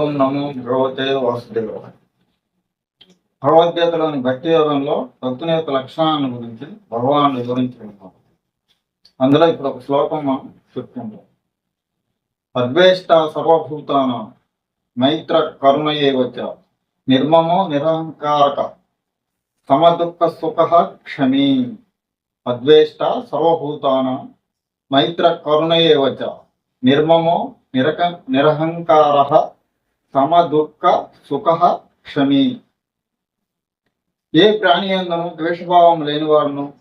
ఓం నమో భగవతే వాసుదేవ. భగవద్గీతలోని భక్తి యోగంలో భక్తుని యొక్క లక్షణాలను గురించి భగవాను వివరించి అందులో ఇప్పుడు ఒక శ్లోకం మనం చెప్తుంటాం అద్వేష్ట సర్వభూతాన మైత్ర కరుణయే వచ్చ నిర్మమో నిరహంకారక సమదుఃఖ సుఖ క్షమీ. అద్వేష్ట సర్వభూతాన మైత్ర కరుణయే వచ్చ నిర్మమో నిరక నిరహంకార సమదుఃఖ సుఖ క్షమి. ఏ ప్రాణి ఎందును ద్వేషభావం లేనివాడును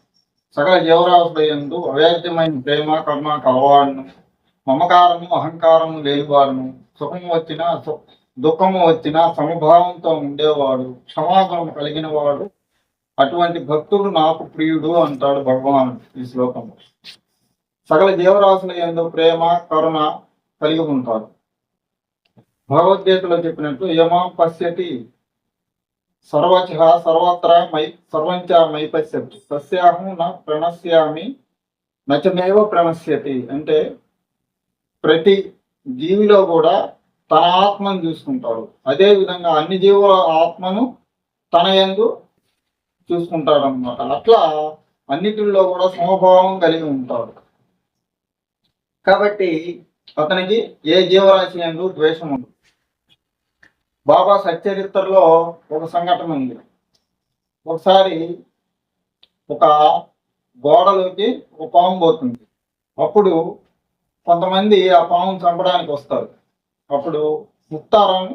సకల జీవరాశుల ఎందు అవేద్యమైన ప్రేమ కర్మ కలవాడును మమకారము అహంకారము లేనివాడును సుఖము వచ్చినా దుఃఖము వచ్చినా సమభావంతో ఉండేవాడు క్షమాగుణం కలిగిన వాడు అటువంటి భక్తుడు నాకు ప్రియుడు అంటాడు భగవాన్ ఈ శ్లోకంలో సకల జీవరాశుల ఎందు ప్రేమ కరుణ కలిగి ఉంటాడు. భగవద్గీతలో చెప్పినట్టు యమాం పశ్యతి సర్వచ సర్వత్ర మై సర్వంచ మై పశ్యతి. సస్యాహం నా ప్రణశ్యామి నచమేవ ప్రణశ్యతి. అంటే ప్రతి జీవిలో కూడా తన ఆత్మను చూసుకుంటాడు. అదే విధంగా అన్ని జీవుల ఆత్మను తన యందు చూసుకుంటాడు అనమాట అట్లా అన్నిటిల్లో కూడా సమభావం కలిగి ఉంటాడు. కాబట్టి అతనికి ఏ జీవరాశి ఎందు ద్వేషం ఉండదు బాబా సచ్చరిత్రలో ఒక సంఘటన ఉంది. ఒకసారి ఒక గోడలోకి ఒక పాము పోతుంది. అప్పుడు కొంతమంది ఆ పాము చంపడానికి వస్తారు. అప్పుడు ముత్తారం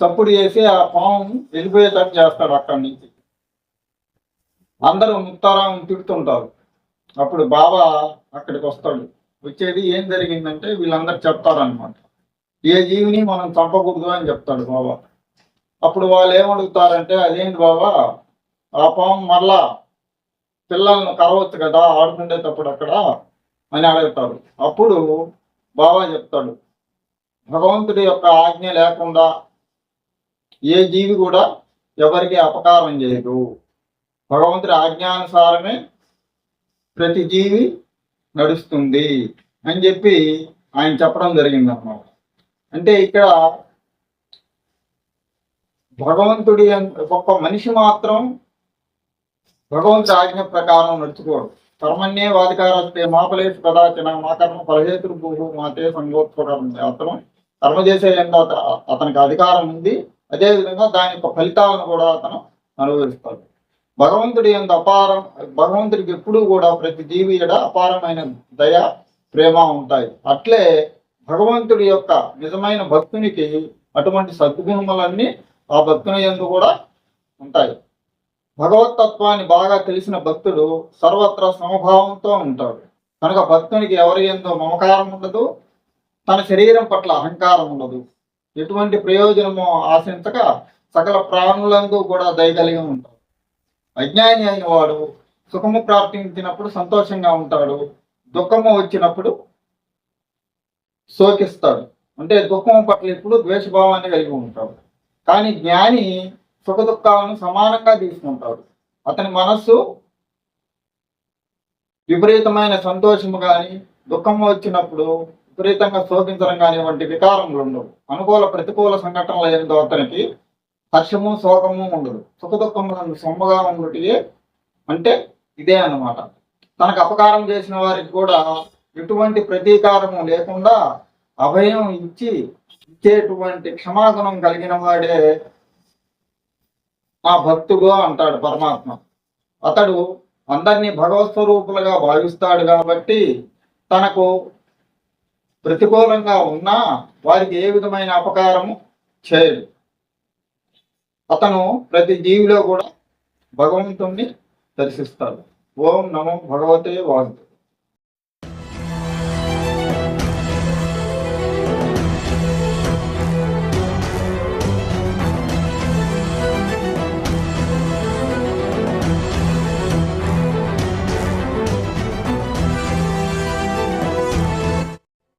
చప్పుడు చేసి ఆ పాము వెళ్ళిపోయేటట్టు చేస్తాడు అక్కడి నుంచి. అందరూ ముత్తారం తిడుతుంటారు. అప్పుడు బాబా అక్కడికి వస్తాడు. వచ్చేది ఏం జరిగిందంటే వీళ్ళందరూ చెప్తారనమాట ఏ జీవిని మనం చంపకూడదు అని చెప్తాడు బాబా. అప్పుడు వాళ్ళు ఏమడుగుతారంటే అదేంటి బాబా? ఆ పాము మరలా పిల్లలను కరవచ్చు కదా ఆడుకుండేటప్పుడు అక్కడ? అని అడుగుతారు. అప్పుడు బాబా చెప్తాడు భగవంతుడి యొక్క ఆజ్ఞ లేకుండా ఏ జీవి కూడా ఎవరికి అపకారం చేయదు. భగవంతుడి ఆజ్ఞానుసారమే ప్రతి జీవి నడుస్తుంది అని చెప్పి ఆయన చెప్పడం జరిగింది అన్నమాట అంటే ఇక్కడ భగవంతుడి ఒక్క మనిషి మాత్రం భగవంతుడి ఆజ్ఞ ప్రకారం నడుచుకోడు. కర్మన్యే వాధికారస్తే మాపలేసు కదాచిన మా కర్మ ఫలహేతులు భూ మాతే సంగోత్పకరం అతను కర్మ చేసే విధంగా అతనికి అధికారం ఉంది. అదే విధంగా దాని యొక్క ఫలితాలను కూడా అతను అనుభవిస్తాడు. భగవంతుడి ఎంత అపారం భగవంతుడికి ఎప్పుడూ కూడా ప్రతి జీవి అపారమైన దయ ప్రేమ ఉంటాయి. అట్లే భగవంతుడి యొక్క నిజమైన భక్తునికి అటువంటి సద్గుణములన్నీ ఆ భక్తుని ఎందు కూడా ఉంటాయి. భగవతత్వాన్ని బాగా తెలిసిన భక్తుడు సర్వత్రా సమభావంతో ఉంటాడు. కనుక భక్తునికి ఎవరి ఎందు మమకారం ఉండదు తన శరీరం పట్ల అహంకారం ఉండదు. ఎటువంటి ప్రయోజనము ఆశించక సకల ప్రాణులందు కూడా దయ కలిగి ఉంటాడు. అజ్ఞాని అయిన వాడు సుఖము ప్రాప్తించినప్పుడు సంతోషంగా ఉంటాడు దుఃఖము వచ్చినప్పుడు శోకిస్తాడు. అంటే దుఃఖం పట్ల ఎప్పుడు ద్వేషభావాన్ని కలిగి ఉంటాడు. కానీ జ్ఞాని సుఖ దుఃఖాలను సమానంగా తీసుకుంటాడు. అతని మనస్సు విపరీతమైన సంతోషము కానీ దుఃఖం వచ్చినప్పుడు విపరీతంగా శోకించడం కానీ వంటి వికారములు ఉండవు. అనుకూల ప్రతికూల సంఘటనలు ఏందో అతనికి హర్షము శోకము ఉండదు. సుఖ దుఃఖములను సొమ్మగా ఉన్నటియే అంటే ఇదే అన్నమాట. తనకు అపకారం చేసిన వారికి కూడా ఎటువంటి ప్రతీకారము లేకుండా అభయం ఇచ్చి ఇచ్చేటువంటి క్షమాగుణం కలిగిన వాడే నా భక్తుడు అంటాడు పరమాత్మ. అతడు అందరినీ భగవత్ స్వరూపులుగా భావిస్తాడు కాబట్టి తనకు ప్రతికూలంగా ఉన్నా వారికి ఏ విధమైన అపకారము చేయడు. అతను ప్రతి జీవిలో కూడా భగవంతుణ్ణి దర్శిస్తాడు. ఓం నమో భగవతే వాసు